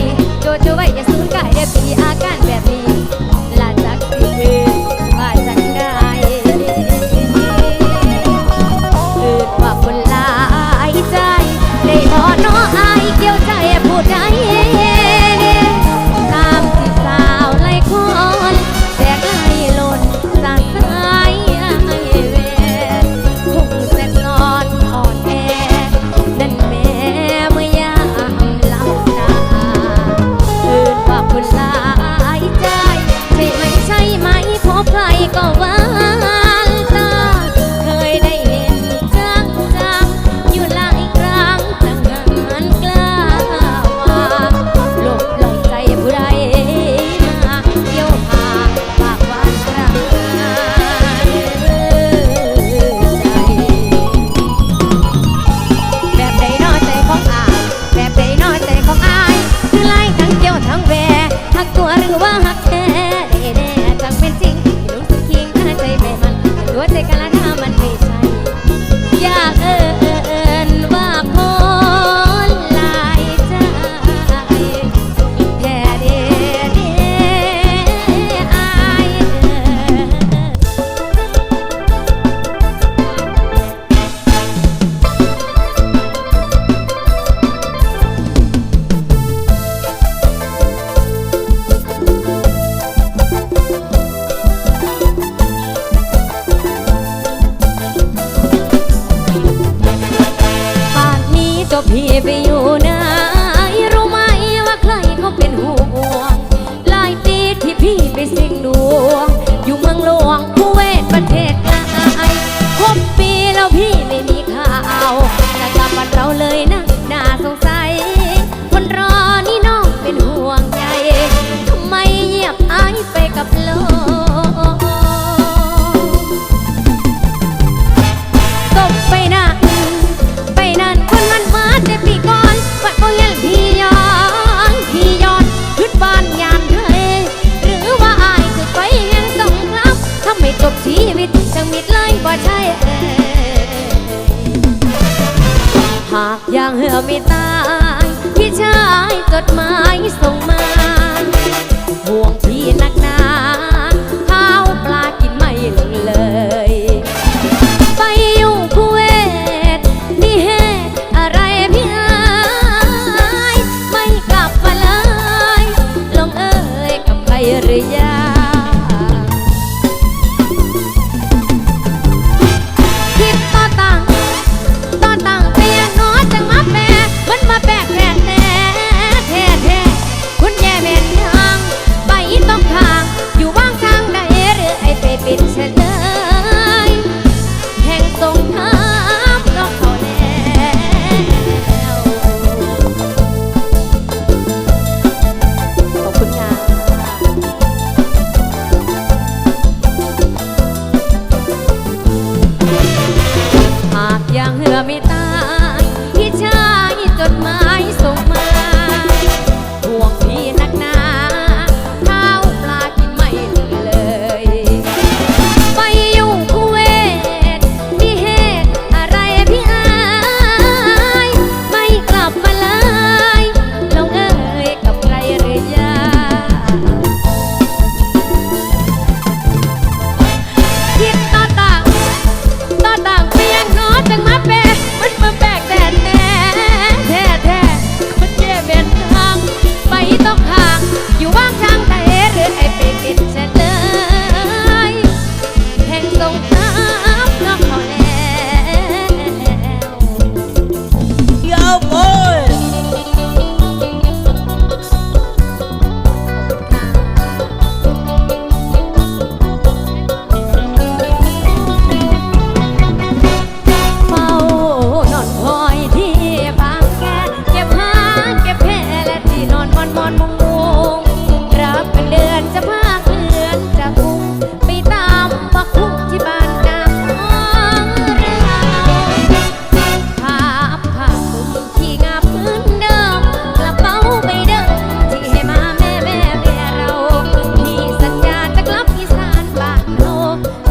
ีโจโจไว้อย่าสูญกายเดี๋ยวพี่อาการ แค่ได้แน่จังเป็นจริงลุงสุขิงใจไม่มันตัวใจกันละ พี่ไปอยู่ไหนรู้ไหมว่าใครเขาเป็นห่วงหลายปีที่พี่ไปเสี่ยงดวง อยู่เมืองหลวงคูเวทประเทศไกล ไม่ตายพี่ชายจดหมายส่งมา termahal มอนมุงมุงรับเป็นเดือนจะพาเกลื่อนจะคุ้งไปตามมาคุกที่บ้านนางเราภาพภาพคุ้มที่งาพื้นเดิมกระเป๋าไปเดิมที่ให้มาแม่แม่แม่เรามีสัญญาจะกลับอีสานบ้านเรา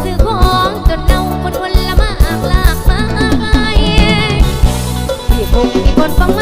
ซื้อของจนเน่าคนคนละมากลากมาไกลที่คงมีคนฟัง